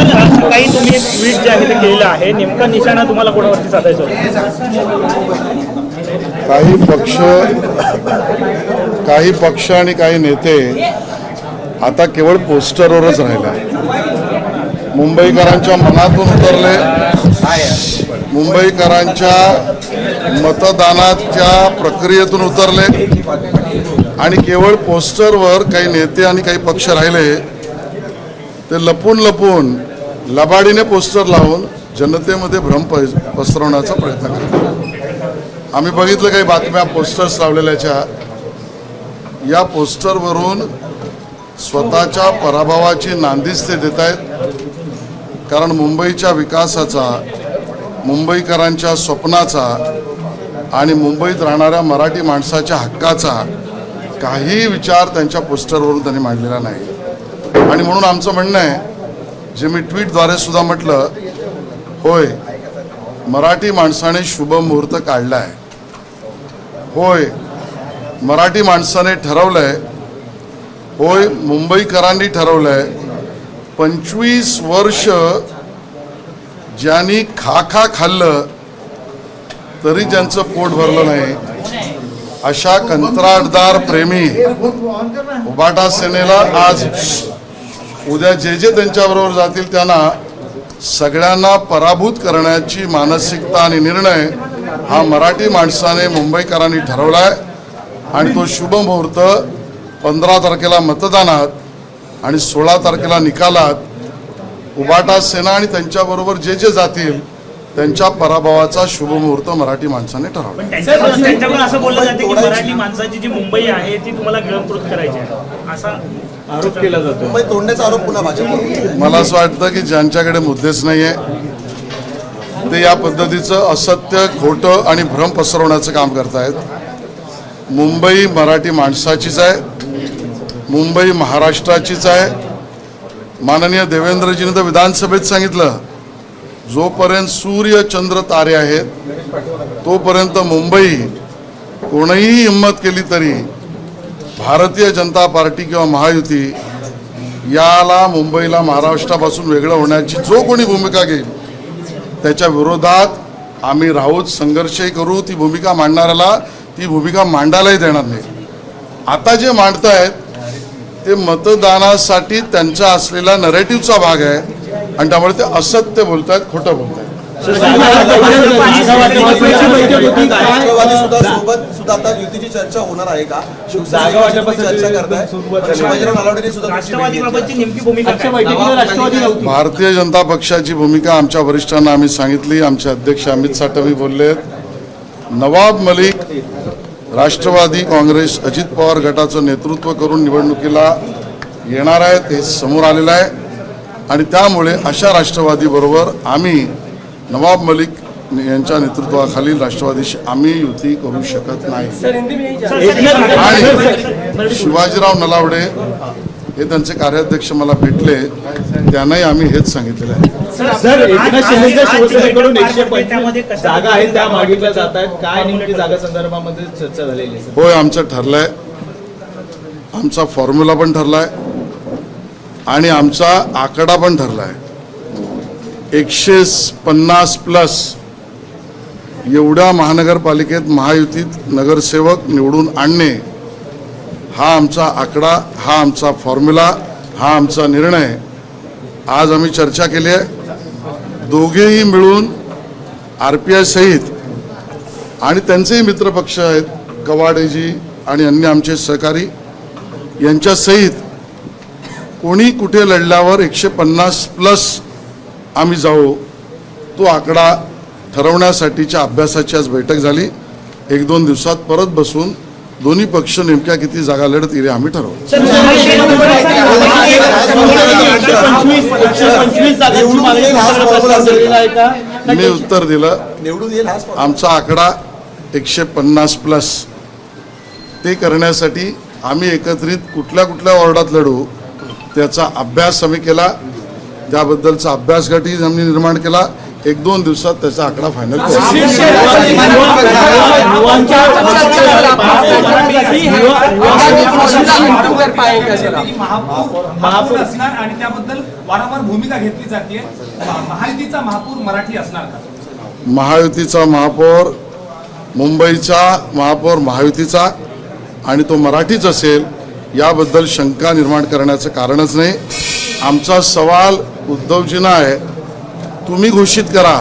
Sir काही तुम्ही एक ट्विट जे आहे ते केलेलं आहे नेमका निशाणा तुम्हाला कोणावरती साधायचा होता? काही पक्ष काही पक्ष आणि काही नेते आता केवळ पोस्टरवरच राहिला. मुंबईकरांच्या मनातून उतरले. मुंबईकरांच्या मतदानाच्या प्रक्रियेतून उतरले. आणि केवळ पोस्टरवर काही नेते आणि काही पक्ष राहिले. ते लपून लपून लबाडीने पोस्टर लावून जनतेमध्ये भ्रम पसरवण्याचा प्रयत्न करतो. आम्ही बघितलं काही बातम्या पोस्टर्स लावलेल्याच्या या पोस्टरवरून स्वतःच्या पराभवाची नांदीच ते देत आहेत. कारण मुंबईच्या विकासाचा मुंबईकरांच्या स्वप्नाचा आणि मुंबईत राहणाऱ्या मराठी माणसाच्या हक्काचा काही विचार त्यांच्या पोस्टरवरून त्यांनी मांडलेला नाही. आणि म्हणून आमचं म्हणणं आहे जे मी ट्विटद्वारे सुद्धा म्हटलं होय मराठी माणसाने शुभ मुहूर्त काढला आहे होय मराठी माणसाने ठरवलंय. होय मुंबईकरांनी ठरवलंय. पंचवीस वर्ष ज्यांनी खा खा खाल्लं तरी ज्यांचं पोट भरलं नाही. अशा कंत्राटदार प्रेमी उबाटा सेनेला आज उद्या जे जे त्यांच्याबरोबर जातील त्यांना सगळ्यांना पराभूत करण्याची मानसिकता आणि निर्णय हा मराठी माणसाने मुंबईकरांनी ठरवला आहे आणि तो शुभ मुहूर्त पंधरा तारखेला मतदानात आणि सोळा तारखेला निकालात उबाटा सेना आणि त्यांच्याबरोबर जे जे जातील त्यांच्या पराभवाचा शुभ मुहूर्त मराठी माणसाने ठरवला. त्यांच्याकडून असं बोललं जाते की मराठी माणसाची जी मुंबई आहे ती तुम्हाला गिळंकृत करायची आहे. असा आरोप केला जातो मुंबई तोडण्याचा आरोप पुन्हा भाजपवर मला असं वाटतं की ज्यांच्याकडे मुद्देच नाही आहे ते या पद्धतीचं असत्य खोटं आणि भ्रम पसरवण्याचं काम करतायत. मुंबई मराठी माणसाचीच आहे. मुंबई महाराष्ट्राचीच आहे. माननीय देवेंद्रजीने तर विधानसभेत सांगितलं जोपर्यंत सूर्य चंद्र तारे आहेत तोपर्यंत मुंबई कोणीही हिंमत केली तरी भारतीय जनता पार्टी किंवा महायुती याला मुंबईला महाराष्ट्रापासून वेगळं होण्याची जो कोणी भूमिका घेईल त्याच्या विरोधात आम्ही राहूत संघर्षही करू ती भूमिका मांडणाऱ्याला ती भूमिका मांडायलाही देणार नाही. आता जे मांडतायत ते मतदानासाठी त्यांचा असलेला नरेटिव्हचा भाग आहे. आणि त्यामुळे ते असत्य बोलतायत खोटं राष्ट्रवादी सुद्धा सोबत सुद्धा आता युतीची चर्चा होणार आहे का? चर्चा करताय. भारतीय जनता पक्षाची भूमिका आमच्या वरिष्ठांना आम्ही सांगितली आमचे अध्यक्ष अमित साठवी बोलले नवाब मलिक राष्ट्रवादी काँग्रेस अजित पवार गटाचं नेतृत्व करून निवडणुकीला येणार आहेत हे समोर आलेलं आहे. आणि त्यामुळे अशा राष्ट्रवादीबरोबर आम्ही नवाब मलिक यांच्या नेतृत्वाखालील राष्ट्रवादीशी आम्ही युती करू शकत नाही. आणि शिवाजीराव नलावडे हे त्यांचे कार्याध्यक्ष मला भेटले त्यांनाही आम्ही हेच सांगितलेलं आहे. होय आमचं ठरलंय. आमचा फॉर्म्युला पण ठरलाय. आणि आमचा आकडा पण ठरला आहे एकशे पन्नास प्लस एवढ्या महानगरपालिकेत महायुतीत नगरसेवक निवडून आणणे हा आमचा आकडा हा आमचा फॉर्म्युला हा आमचा निर्णय. आज आम्ही चर्चा केली आहे. दोघेही मिळून आर पी आय सहित आणि त्यांचेही मित्रपक्ष आहेत कवाडेजी आणि अन्य आमचे सहकारी यांच्यासहित कोणी कुठे लढल्यावर एकशे पन्नास प्लस आम्ही जाऊ तो आकडा ठरवण्यासाठीच्या अभ्यासाची आज बैठक झाली. एक दोन दिवसात परत बसून दोन्ही पक्ष नेमक्या किती जागा लढतील हे आम्ही ठरवू मी उत्तर दिलं. येईल. आमचा आकडा एकशे पन्नास प्लस. ते करण्यासाठी आम्ही एकत्रित कुठल्या कुठल्या वॉर्डात लढू त्याचा अभ्यास आम्ही केला. त्याबद्दलचा अभ्यास गटही आम्ही निर्माण केला. एक दोन दिवसात त्याचा आकडा फायनल करू महापूर असणार आणि त्याबद्दल वारंवार भूमिका घेतली जाते महायुतीचा महापूर मराठी असणार का? महायुतीचा महापौर मुंबईचा महापौर महायुतीचा आणि तो मराठीच असेल याबद्दल शंका निर्माण करण्याचं कारणच नाही. आमचा सवाल उद्धवजींना आहे. तुम्ही घोषित करा.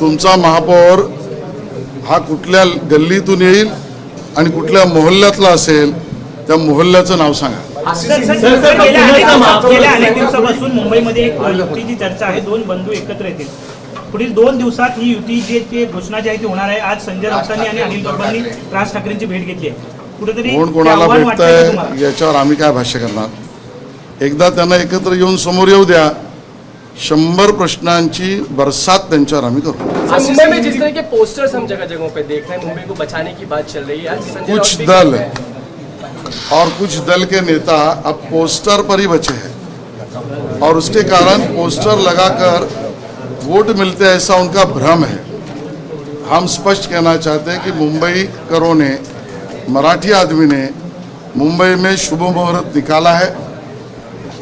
तुमचा महापौर हा कुठल्या गल्लीतून येईल आणि कुठल्या मोहल्ल्यातला असेल त्या मोहल्ल्याचं नाव सांगा. गेल्या अनेक दिवसापासून मुंबईमध्ये एक युतीची चर्चा आहे. दोन बंधू एकत्र येतील. पुढील दोन दिवसात ही युती जी ते घोषणा जी आहे ती होणार आहे. आज संजय राऊतांनी आणि अनिल बाबांनी राज ठाकरेंची भेट घेतली आहे. कुठेतरी कोण कोणाला भेटतंय याच्यावर आम्ही काय भाष्य करणार? एकदा त्यांना एकत्र येऊन समोर येऊ द्या. शंभर प्रश्नांची बरसात त्यांच्यावर आम्ही करू. मुंबई में जिस तरह के पोस्टर्स हम जगह जगहों पे देख रहे हैं मुंबई को बचाने की बात चल रही है। कुछ दल और कुछ दल के नेता अब पोस्टर पर ही बचे हैं। और उसके कारण पोस्टर लगाकर वोट मिलते ऐसा उनका भ्रम है। हम स्पष्ट कहना चाहते हैं कि मुंबई करों ने मराठी आदमी ने मुंबई में शुभ मुहूर्त निकाला है।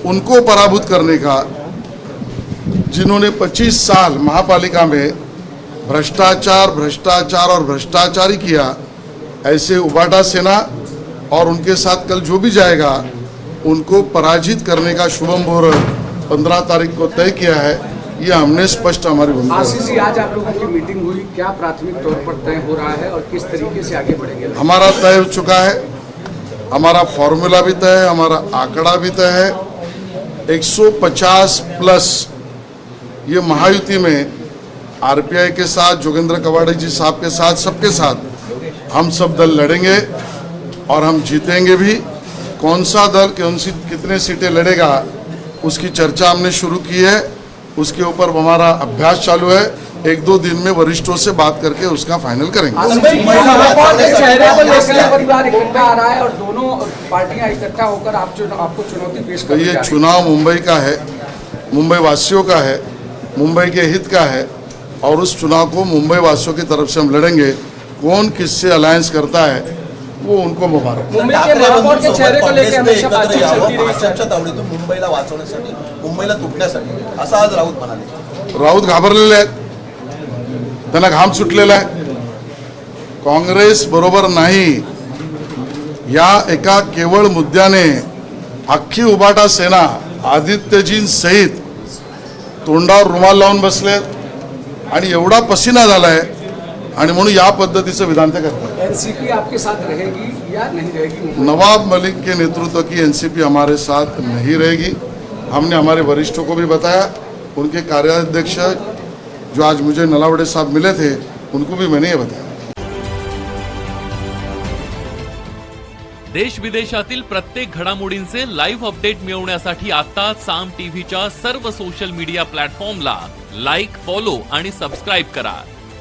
उनको पराभूत करने का, जिन्होंने 25 साल महापालिका में भ्रष्टाचार भ्रष्टाचार और भ्रष्टाचार किया, ऐसे उबाटा सेना और उनके साथ कल जो भी जाएगा, उनको पराजित करने का शुभ मुहूर्त पंद्रह तारीख को तय किया है। ये हमने स्पष्ट हमारी भूमिका आशीष जी आज आप लोगों की मीटिंग हुई। क्या प्राथमिक तौर पर तय हो रहा है और किस तरीके से आगे बढ़ेंगे? हमारा तय हो चुका है। हमारा फॉर्मूला भी तय है हमारा आंकड़ा भी तय है। 150 प्लस ये महायुति में आरपीआई के साथ जोगेंद्र कवाड़े जी साहब के साथ सबके साथ हम सब दल लड़ेंगे और हम जीतेंगे भी। कौन सा दल कौन सी कितने सीटें लड़ेगा उसकी चर्चा हमने शुरू की है। उसके ऊपर हमारा अभ्यास चालू है। एक दो दिन में वरिष्ठों से बात करके उसका फाइनल करेंगे। मुंबई की महापौर के चेहरे पर लेकर परिवार इकट्ठा आ रहा है और दोनों पार्टियाँ इकट्ठा होकर आप आपको चुनौती पेश तो कर ये चुनाव मुंबई का है मुंबई वासियों का है मुंबई के हित का है और उस चुनाव को मुंबई वासियों की तरफ़ से हम लड़ेंगे। कौन किससे अलायंस करता है वो उनको मुबारक मुंबईला वाचवण्यासाठी मुंबईला तुटण्यासाठी. असं आज राऊत म्हणाले. राऊत घाबरलेले आहेत. त्यांना घाम सुटलेला आहे. काँग्रेस बरोबर नाही. या एका केवळ मुद्द्याने अख्खी उबाटा सेना आदित्यजीं सहित तोंडावर रुमाल लावून बसलेत आणि एवढा पसीना झालाय. आणि म्हणून या पद्धतीचं विधान ते करतात. एनसीपी आपके साथ रहेगी या नहीं रहेगी? नवाब मलिक के नेतृत्व की एनसीपी हमारे साथ नहीं रहेगी। हमने हमारे वरिष्ठों को भी बताया उनके कार्याध्यक्ष जो आज मुझे नलावड़े साहब मिले थे उनको भी मैंने ये बताया। देश विदेशातील प्रत्येक घडामोडींचे लाईव्ह अपडेट मिळवण्यासाठी आता साम टीव्हीच्या सर्व सोशल मीडिया प्लॅटफॉर्मला लाईक फॉलो आणि सबस्क्राईब करा.